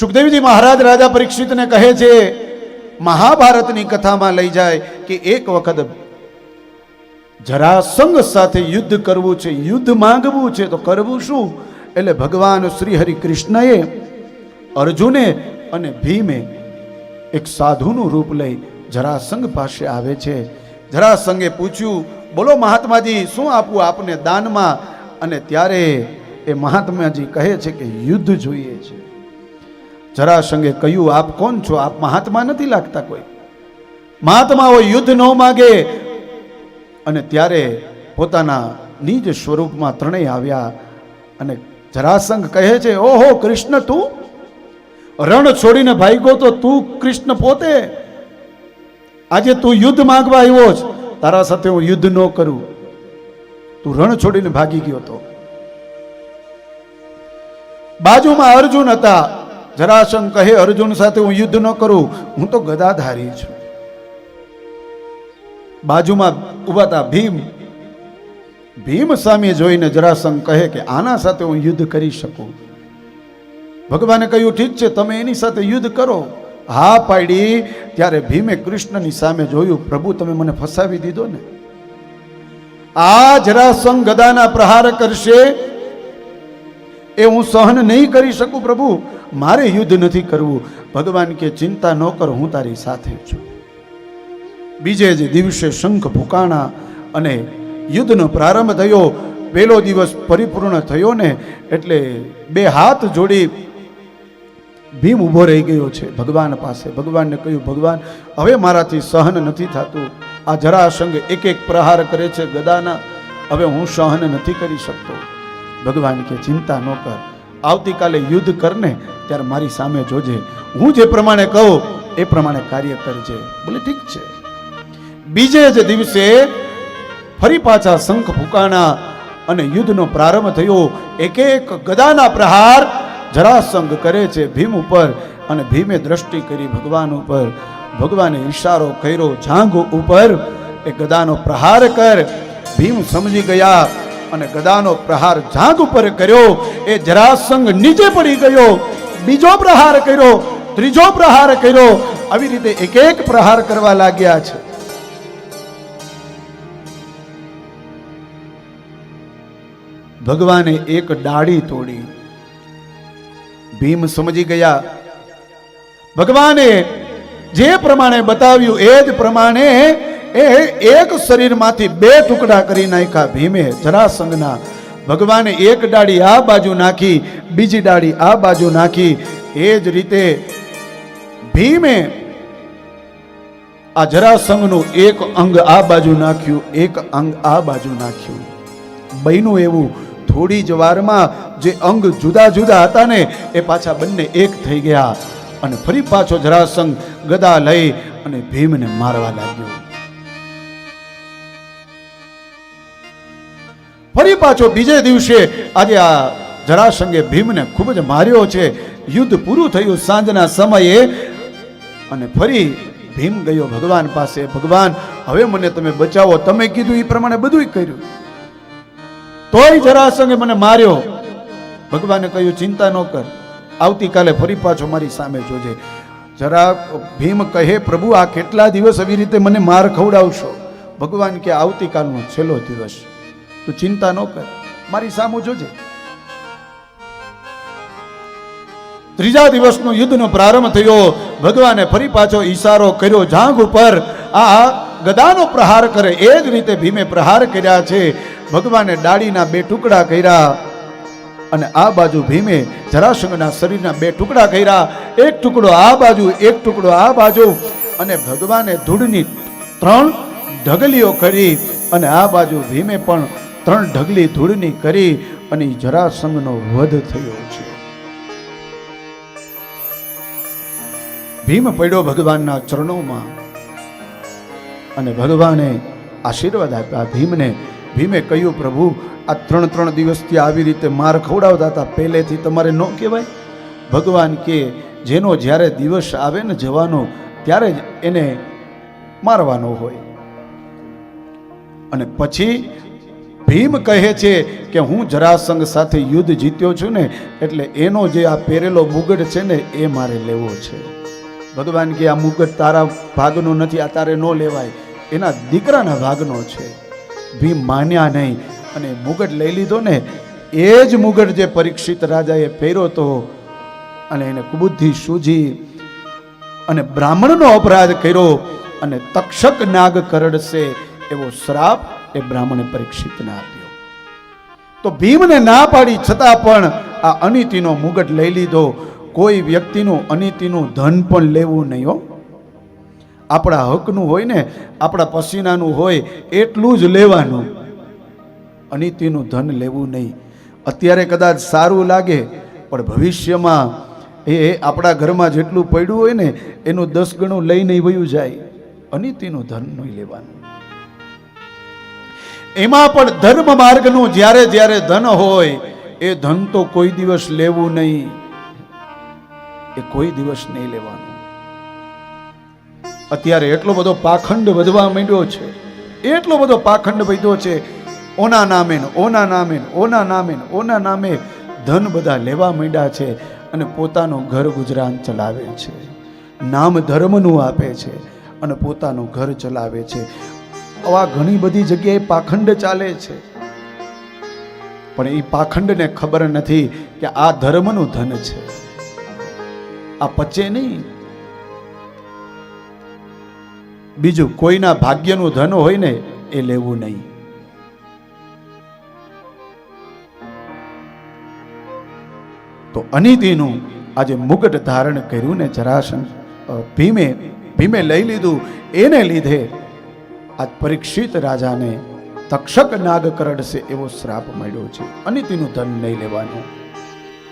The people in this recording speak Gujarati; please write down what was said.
સુખદેવજી મહારાજ રાજા પરીક્ષિતને કહે છે, મહાભારતની કથામાં લઈ જાય કે એક વખત જરાસંઘ સાથે યુદ્ધ કરવું છે, યુદ્ધ માંગવું છે, તો કરવું શું? એટલે ભગવાન શ્રી હરિ કૃષ્ણએ અર્જુને અને ભીમે એક સાધુનું રૂપ લઈ જરાસંઘ પાસે આવે છે. જરાસંઘે પૂછ્યું, બોલો મહાત્માજી, શું આપવું આપને દાનમાં? અને ત્યારે એ મહાત્માજી કહે છે કે યુદ્ધ જોઈએ છે. જરાસંઘે કહ્યું, આપ કોણ છો? આપ મહાત્મા નથી લાગતા કોઈ. મહાત્માઓ યુદ્ધ ન માગે. અને ત્યારે પોતાના નિજ સ્વરૂપમાં ત્રણેય આવ્યા અને જરાસંઘ કહે છે, ઓહો, કૃષ્ણ તું? રણ છોડીને ભાગ્યો તો તું કૃષ્ણ પોતે? આજે તું યુદ્ધ માગવા આવ્યો છે તારા સાથે હું યુદ્ધ ન કરું. તું રણ છોડીને ભાગી ગયો તો. બાજુમાં અર્જુન હતા. જરાસંઘ કહે અર્જુન સાથે હું યુદ્ધ ન કરું, હું તો ગદાધારી છું. બાજુમાં ઊભા ભીમ. ભીમ સામે જોઈને જરાસંઘ કહે કે, આના સાથે હું યુદ્ધ કરી શકું. ભગવાને કહ્યું, ઠીક છે, તમે એની સાથે યુદ્ધ કરો. હા પાડી ત્યારે ભીમે કૃષ્ણની સામે જોયું, પ્રભુ, તમે મને ફસાવી દીધો ને. આ જરાસંઘ ગદાના પ્રહાર કરશે? એ હું સહન નહીં કરી શકું પ્રભુ. મારે યુદ્ધ નથી કરવું. ભગવાન કે ચિંતા ન કર, હું તારી સાથે છું. બીજે જ દિવસે શંખ ભૂકાણા અને યુદ્ધનો પ્રારંભ થયો. પહેલો દિવસ પરિપૂર્ણ થયો ને, એટલે બે હાથ જોડી ભીમ ઊભો રહી ગયો છે ભગવાન પાસે. ભગવાનને કહ્યું, ભગવાન, હવે મારાથી સહન નથી થતું. આ જરાસંઘ એક એક પ્રહાર કરે છે ગદાના. હવે હું સહન નથી કરી શકતો. ભગવાન કે, ચિંતા ન કર. આવતીકાલે યુદ્ધ કરને ત્યારે મારી સામે જોજે. હું જે પ્રમાણે કહું, એ પ્રમાણે કાર્ય કરજે. બોલે, ઠીક છે. બીજે જ દિવસે ફરી પાછા શંખ ફૂંકાણા અને યુદ્ધનો પ્રારંભ થયો. એક એક ગદાના પ્રહાર જરાસંઘ કરે છે ભીમ ઉપર અને ભીમે દ્રષ્ટિ કરી ભગવાન ઉપર. ભગવાને ઈશારો કર્યો, જાંઘ ઉપર. એ ગદાનો પ્રહાર કર. ભીમ સમજી ગયા. અને ગદાનો પ્રહાર જાંઘ ઉપર કર્યો. એ જરાસંઘ નીચે પડી ગયો. બીજો પ્રહાર કર્યો, ત્રીજો પ્રહાર કર્યો. આવી રીતે એક એક પ્રહાર કરવા લાગ્યા છે. ભગવાને એક ડાળી તોડી. ભીમ સમજી ગયા. ભગવાને જે પ્રમાણે બતાવ્યું, એ જ પ્રમાણે એ એક શરીરમાંથી બે ટુકડા કરી નાખ્યા. ભીમે જરાસંઘના ભગવાને એક ડાળી આ બાજુ નાખી, બીજી ડાળી આ બાજુ નાખી. એ જ રીતે ભીમે આ જરાસંઘનું એક અંગ આ બાજુ નાખ્યું, એક અંગ આ બાજુ નાખ્યું. બહેનું એવું થોડી જ વારમાં જે અંગ જુદા જુદા હતા ને, એ પાછા બંને એક થઈ ગયા. અને ફરી પાછો જરાસંઘ ગદા લઈ અને ભીમને મારવા લાગ્યો. પાછો બીજે દિવસે આજે આ જરાસંઘે ભીમને ખૂબ જ માર્યો છે. યુદ્ધ પૂરું થયું સાંજના સમયે અને ફરી ભીમ ગયો ભગવાન પાસે. ભગવાન, હવે મને તમે બચાવો. તમે કીધું એ પ્રમાણે બધું કર્યું. તોય જરાસંઘે મને માર્યો. ભગવાને કહ્યું, ચિંતા ન કર. આવતીકાલે ફરી પાછો મારી સામે જોજે. જરા ભીમ કહે, પ્રભુ, આ કેટલા દિવસ આવી રીતે મને માર ખવડાવશો? ભગવાન કે, આવતીકાલનો છેલ્લો દિવસ. તું ચિંતા ન કર. મારી સામું જોજે. ત્રીજા દિવસનો યુદ્ધનો પ્રારંભ થયો. ભગવાને ફરી પાછો ઈશારો કર્યો. જાંઘ ઉપર આ ગદાનો પ્રહાર કરે. એ જ રીતે ભીમે પ્રહાર કર્યા છે. ભગવાને ડાળીના બે ટુકડા કર્યા અને આ બાજુ ભીમે જરાસંઘના શરીરના બે ટુકડા કર્યા. એક ટુકડો આ બાજુ, એક ટુકડો આ બાજુ અને ભગવાને ધૂળની ત્રણ ઢગલીઓ કરી અને આ બાજુ ભીમે પણ ત્રણ ઢગલી ધૂળની કરી અને જરાસંઘનો વધ થયો છે. ભીમ પડ્યો ભગવાનના ચરણોમાં અને ભગવાને આશીર્વાદ આપ્યા. ભીમને, ભીમે કહ્યું, પ્રભુ, આ ત્રણ ત્રણ દિવસથી આવી રીતે માર ખવડાવતા હતા. પહેલેથી તમારે ન કહેવાય. ભગવાન કે, જેનો જ્યારે દિવસ આવે ને જવાનો, ત્યારે જ એને મારવાનો હોય. અને પછી ભીમ કહે છે કે હું જરાસંઘ સાથે યુદ્ધ જીત્યો છું ને, એટલે એનો જે આ પહેરેલો મુગટ છે ને, એ મારે લેવો છે. ભગવાન કે આ મુગટ તારા ભાગનો નથી, આ તારે ન લેવાય. એના દીકરાના ભાગનો છે. ભીમ માન્યા નહીં અને મુગટ લઈ લીધો ને, એ જ મુગટ જે પરીક્ષિત રાજાએ પહેર્યો હતો અને એને કુબુદ્ધિ સૂજી અને બ્રાહ્મણનો અપરાધ કર્યો અને તક્ષક નાગ કરડશે એવો શ્રાપ એ બ્રાહ્મણે પરીક્ષિતને આપ્યો. તો ભીમને ના પાડી, છતાં પણ આ અનિતિનો મુગટ લઈ લીધો. કોઈ વ્યક્તિનું અનિતિનું ધન પણ લેવું નહીં હો. આપણા હકનું હોય ને, આપણા પસીનાનું હોય, એટલું જ લેવાનું. અનિતિનું ધન લેવું નહીં. અત્યારે કદાચ સારું લાગે, પણ ભવિષ્યમાં એ આપણા ઘરમાં જેટલું પડ્યું હોય ને, એનું દસ ગણું નહીં વયું જાય. અનિતિનું ધન નહીં લેવાનું. એમાં પણ ધર્મ માર્ગનું જ્યારે જ્યારે ધન હોય, એ ધન તો કોઈ દિવસ લેવું નહીં. એ કોઈ દિવસ નહીં લેવાનું. અત્યારે એટલો બધો પાખંડ વધવા માંડ્યો છે. એટલો બધો પાખંડ વધ્યો છે. ઓના નામે ઓના નામે ઓના નામે ઓના નામે ધન બધા લેવા માંડ્યા છે અને પોતાનું ઘર ગુજરાન ચલાવે છે. નામ ધર્મનું આપે છે અને પોતાનું ઘર ચલાવે છે. આવા ઘણી બધી જગ્યાએ પાખંડ ચાલે છે. પણ એ પાખંડને ખબર નથી કે આ ધર્મનું ધન છે. આ પચે નહીં. બીજું, કોઈના ભાગ્યનું ધન હોય ને એ લેવું નહીં. તો અનિતિનું આજે મુગટ ધારણ કર્યું ને જરાસન ભીમે ભીમે લઈ લીધું. એને લીધે આ પરીક્ષિત રાજાને તક્ષક નાગ કરડશે એવો શ્રાપ મળ્યો છે અને તેનું ધન નહીં લેવાનું.